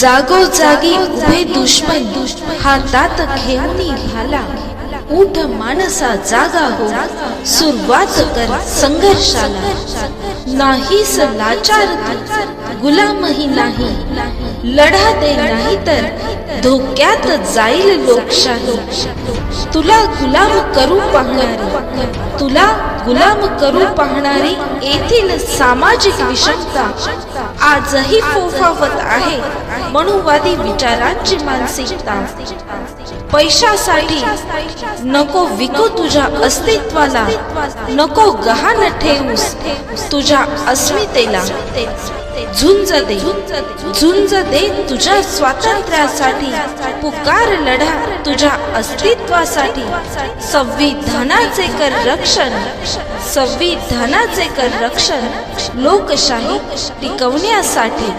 जागोजागी उभे दुश्मन हातात घेऊनी झाला उठ माणसा जागा हो सुरुवात कर संघर्षाला. नाहीस लाचार गुलामही नाही. लढा दे नाही तर धोक्यात जाईल लोकशाही. तुला गुलाम करू पाहणारी तुला गुलाम करू पाहणारी येथील सामाजिक विषमता आजही फोफावत आहे मनुवादी विचारांची मानसिकता. पैशासाठी नको विकू तुझ्या अस्तित्वाला नको गहाण ठेवूस तुझ्या अस्मितेला. झुंज दे. झुंज दे तुझ्या स्वातंत्र्यासाठी. पुकार लढा तुझ्या अस्तित्वासाठी. संविधानाचे कर रक्षण. संविधानाचे कर रक्षण. लोकशाही टिकवण्यासाठी.